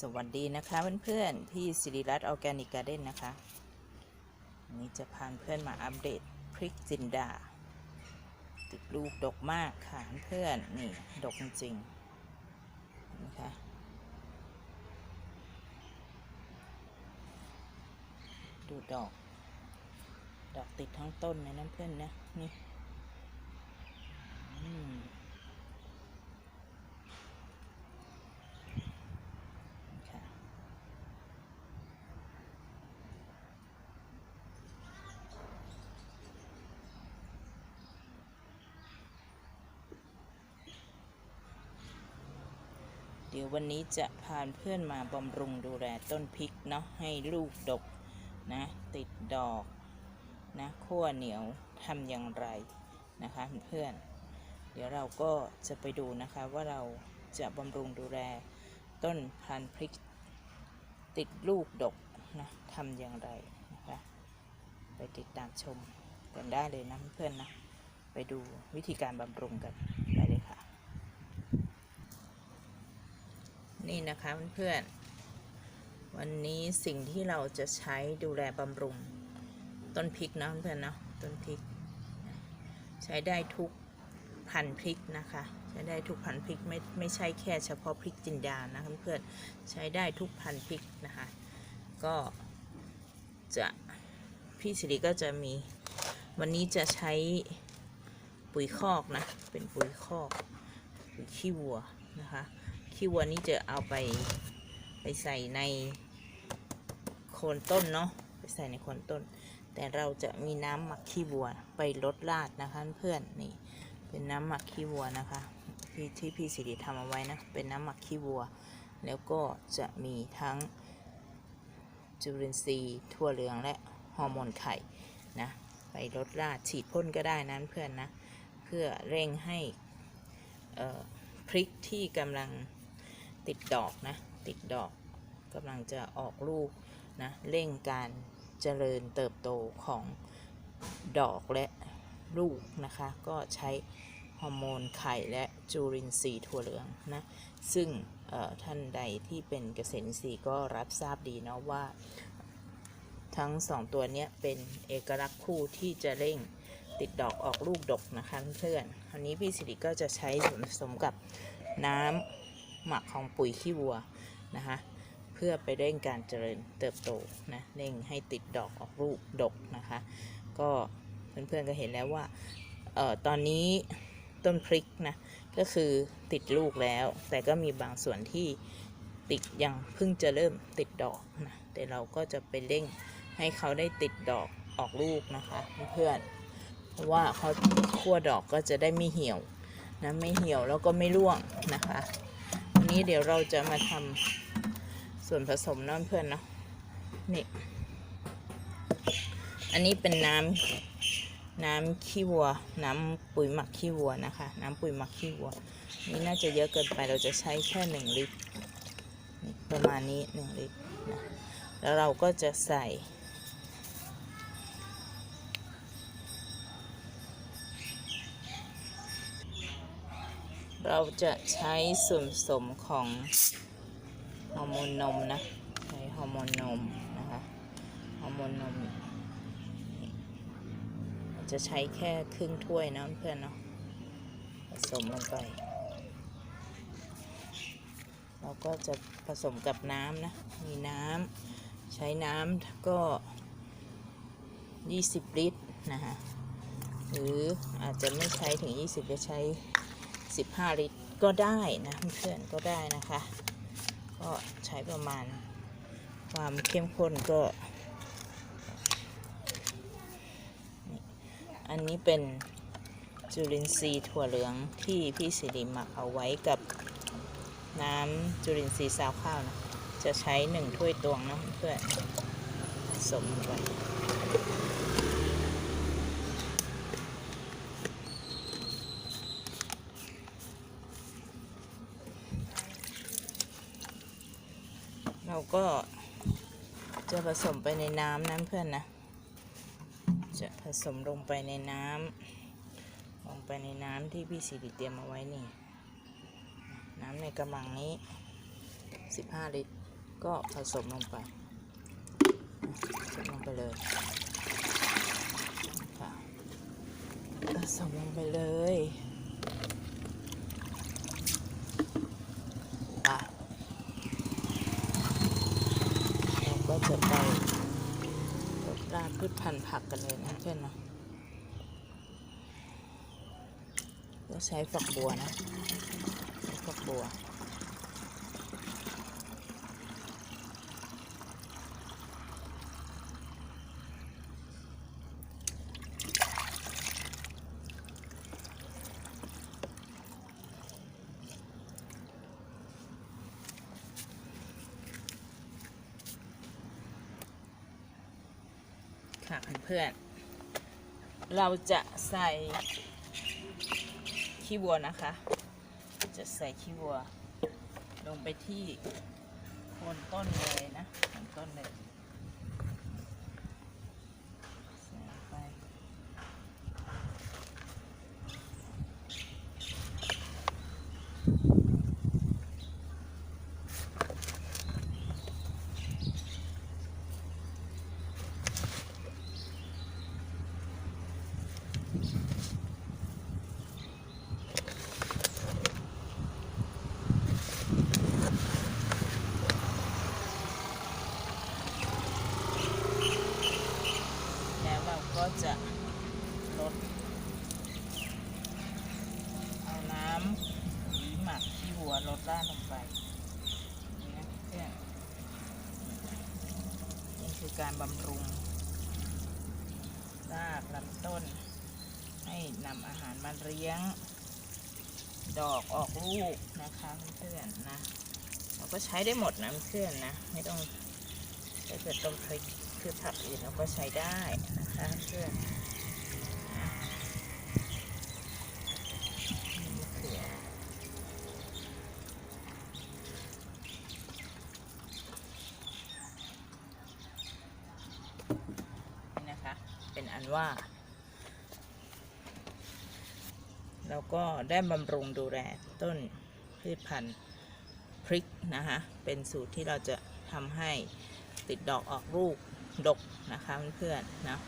สวัสดีนะคะเพื่อนๆ พี่สิริรัตน์ออร์แกนิกการ์เด้นนะคะวันนี้จะพาเพื่อนมาอัปเดตพริกจินดาติดลูกดกมากค่ะเพื่อนนี่ ดกจริงนะคะดูดอก ดอกติดทั้งต้นเลยนะเพื่อนนะ นี่ เดี๋ยววันนี้จะพาเพื่อนมาบำรุงดูแลต้นพริกเนาะให้ลูกดกนะติดดอกนะขั้วเหนียวทำอย่างไรนะคะเพื่อนเดี๋ยวเราก็จะไปดูนะคะว่าเราจะบำรุงดูแลต้นพันธุ์พริกติดลูกดกนะทำอย่างไรนะคะไปติดตามชมกันได้เลยนะเพื่อนนะไปดูวิธีการบำรุงกันได้เลยค่ะ นี่นะคะเพื่อนๆวันนี้สิ่งที่เราจะใช้ดูแลบำรุง ต้นพริกนะเพื่อนๆเนาะต้นพริก ใช้ได้ทุกพันพริกนะคะ ใช้ได้ทุกพันพริกไม่ไม่ใช่แค่เฉพาะพริกจินดานะเพื่อนๆใช้ได้ทุกพันพริกนะคะ ก็จะพี่สิริก็จะมีวันนี้จะใช้ปุ๋ยคอกนะเป็นปุ๋ยคอกปุ๋ยขี้วัว นะคะขี้วัวนี่จะเอาไปไปใส่ในโคนต้นเนาะไปใส่ในโคนต้น แต่เราจะมีน้ำหมักขี้วัวไปลดราดนะคะเพื่อนนี่เป็นน้ำหมักขี้วัวนะคะที่ที่พี่สิริทำเอาไว้นะเป็นน้ำหมักขี้วัว แล้วก็จะมีทั้งจุลินทรีย์ทั่วเหลืองและฮอร์โมนไข่นะไปลดราดฉีดพ่นก็ได้นะเพื่อนนะ เพื่อเร่งให้เอ่อ พริกที่กำลังติดดอกนะ ติดดอกกำลังจะออกลูกนะเร่งการเจริญเติบโตของดอกและลูกนะคะ ก็ใช้ฮอร์โมนไข่และจูรินทรีย์ถั่วเหลืองนะ ซึ่งท่านใดที่เป็นเกษตรอินทรีย์ก็รับทราบดีเนาะว่า ทั้งสองตัวนี้เป็นเอกลักษณ์คู่ที่จะเร่ง ติดดอกออกลูกดกนะคะเพื่อนๆอันนี้พี่สิริก็จะใช้ส่วนผสมกับน้ำหมักของปุ๋ยขี้วัวนะคะเพื่อไปเร่งการเจริญเติบโตนะเร่งให้ติดดอกออกลูกดกนะคะ ก็เพื่อนๆก็เห็นแล้วว่าเอ่อตอนนี้ต้นพริกนะก็คือติดลูกแล้ว แต่ก็มีบางส่วนที่ติดยังเพิ่งจะเริ่มติดดอกนะแต่เราก็จะไปเร่งให้เขาได้ติดดอกออกลูกนะคะเพื่อนๆ เพราะว่าเขาขั้วดอกก็จะได้ไม่เหี่ยวนะไม่เหี่ยวแล้วก็ไม่ร่วงนะคะวันนี้เดี๋ยวเราจะมาทำส่วนผสมน้ำเพื่อนเนาะนี่อันนี้เป็นน้ำน้ำขี้วัว น้ำปุ๋ยหมักขี้วัวนะคะ น้ำปุ๋ยหมักขี้วัว นี่น่าจะเยอะเกินไปเราจะใช้แค่หนึ่งลิตรประมาณนี้หนึ่งลิตรนะแล้วเราก็จะใส่ เราจะใช้ส่วนผสมของฮอร์โมนนมนะใช้ฮอร์โมนนมนะคะฮอร์โมนนมจะใช้แค่ครึ่งถ้วยนะเพื่อนเนาะผสมลงไป เราก็จะผสมกับน้ำนะ มีน้ำใช้น้ำก็ 20 ลิตรนะคะหรืออาจจะไม่ใช้ถึง 20 จะใช้ 15 ลิตรก็ได้นะเพื่อนก็ได้นะคะ ก็ใช้ประมาณความเข้มข้นก็ อันนี้เป็นจุลินทรีย์ถั่วเหลืองที่พี่สิริหมักเอาไว้กับน้ำจุลินทรีย์ซาวข้าวนะ จะใช้หนึ่งถ้วยตวงนะเพื่อนผสมลงไป ก็จะผสมไปในน้ำนะเพื่อนนะ จะผสมลงไปในน้ำลงไปในน้ำที่พี่สิริเตรียมเอาไว้นี่ น้ำในกระมังนี้ 15 ลิตร ก็ผสมลงไปผสมลงไปเลยผสมลงไปเลยอะเราก็ จะไปลดราดพืชพันธุ์ผักกันเลยนะเพื่อนเนาะก็ใช้ฝักบัวนะฝักบัว ค่ะเพื่อนๆเราจะใส่ขี้วัวนะคะ จะใส่ขี้วัว ลงไปที่โคนต้นเลยนะโคนต้นเลยใส่ไปแล้วเราก็ จะลดเอาน้ำปุ๋ยหมักขี้วัวลดราลงไปนี่นะเพื่อนนี่คือการบำรุงรากลำต้น ให้นำอาหารมาเลี้ยง ดอกออกลูกนะคะเพื่อนนะ เราก็ใช้ได้หมดนะเพื่อนนะ ไม่ต้องถ้าเกิดต้มพริก คือผักอื่นเราก็ใช้ได้นะคะเพื่อนนะนี่มะเขือนี่นะคะเป็นอันว่า เราก็ได้บำรุงดูแลต้นพืชพันธุ์พริกนะคะ เป็นสูตรที่เราจะทำให้ติดดอกออกลูก ดกนะคะเพื่อนๆนะ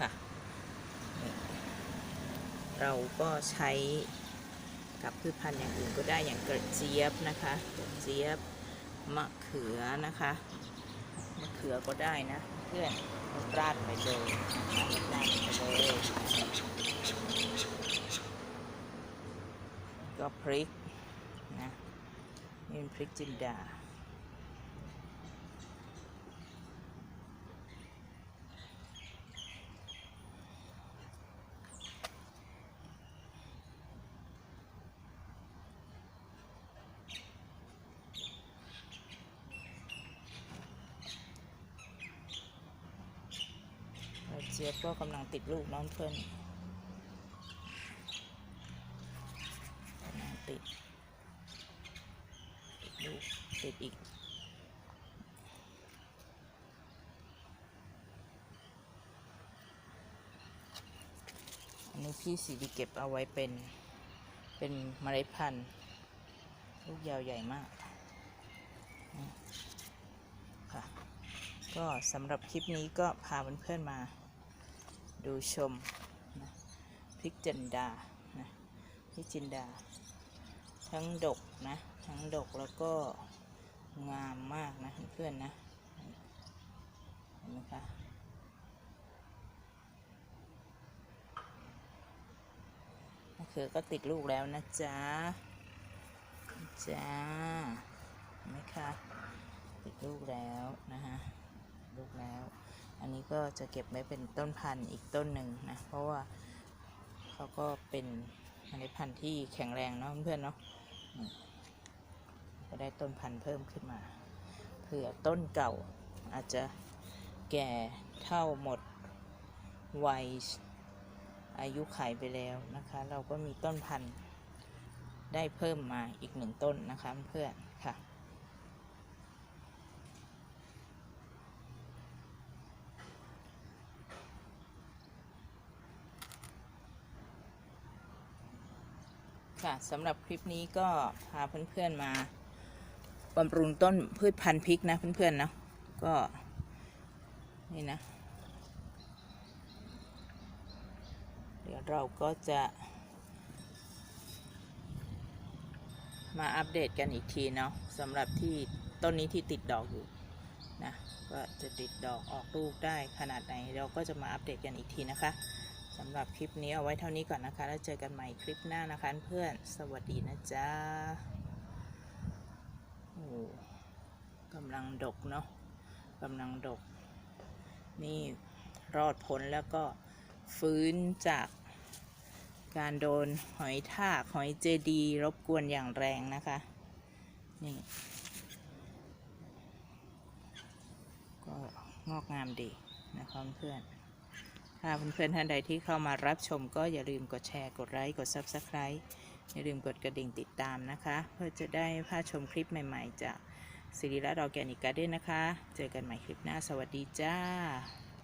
ค่ะเราก็ใช้กับพืชพันธุ์อย่างอื่นก็ได้อย่างกระเจี๊ยบนะคะกระเจี๊ยบมะเขือนะคะมะเขือก็ได้นะ เพื่อนราดไปเลยนะคะราดไปเลยก็พริกนะนี่เป็นพริกจินดา เจี๊ยบก็กำลังติดลูกน้องเพื่อนกำลังติดติดลูกติดอีกอันนี้พี่สีดีเก็บเอาไว้เป็นเป็นเมล็ดพันธุ์ลูกยาวใหญ่มากค่ะก็สำหรับคลิปนี้ก็พาเพื่อนๆมา ดูชมนะพริกจินดานะพริกจินดา ทั้งดกนะ ทั้งดกแล้วก็งามมากนะเพื่อนๆนะเห็นไหมคะมะเขือก็ติดลูกแล้วนะจ๊ะจ้าเห็นไหมคะติดลูกแล้วนะฮะลูกแล้ว อันนี้ก็จะเก็บไว้เป็นต้นพันธุ์อีกต้นหนึ่งนะ เพราะว่าเขาก็เป็นเมล็ดพันธุ์ที่แข็งแรงเนาะเพื่อนเนาะก็ได้ต้นพันธุ์เพิ่มขึ้นมาเผื่อต้นเก่าอาจจะแก่เท่าหมดวัยอายุขัยไปแล้วนะคะ เราก็มีต้นพันธุ์ได้เพิ่มมาอีกหนึ่งต้นนะคะเพื่อนค่ะ สำหรับคลิปนี้ก็พาเพื่อนๆมาบำรุงต้นพืชพันธุ์พริกนะเพื่อนๆเนาะก็นี่นะ เดี๋ยวเราก็จะมาอัปเดตกันอีกทีเนาะสำหรับที่ต้นนี้ที่ติดดอกอยู่นะก็จะติดดอกออกลูกได้ขนาดไหน เราก็จะมาอัปเดตกันอีกทีนะคะ สำหรับคลิปนี้เอาไว้เท่านี้ก่อนนะคะ แล้วเจอกันใหม่คลิปหน้านะคะเพื่อน สวัสดีนะจ๊ะโอ้กำลังดกเนาะกำลังดก นี่รอดพ้นแล้วก็ฟื้นจากการโดนหอยทากหอยเจดี รบกวนอย่างแรงนะคะ นี่ ก็งอกงามดีนะคะเพื่อน ค่ะเพื่อนๆท่านใดที่เข้ามารับชมก็อย่าลืมกดแชร์ กดไลค์ กด Subscribe อย่าลืมกดกระดิ่งติดตามนะคะ เพื่อจะได้พลาดชมคลิปใหม่ ๆ จากสิริรัตน์ออร์แกนิกการ์เด้นนะคะ เจอกันใหม่คลิปหน้า สวัสดีจ้า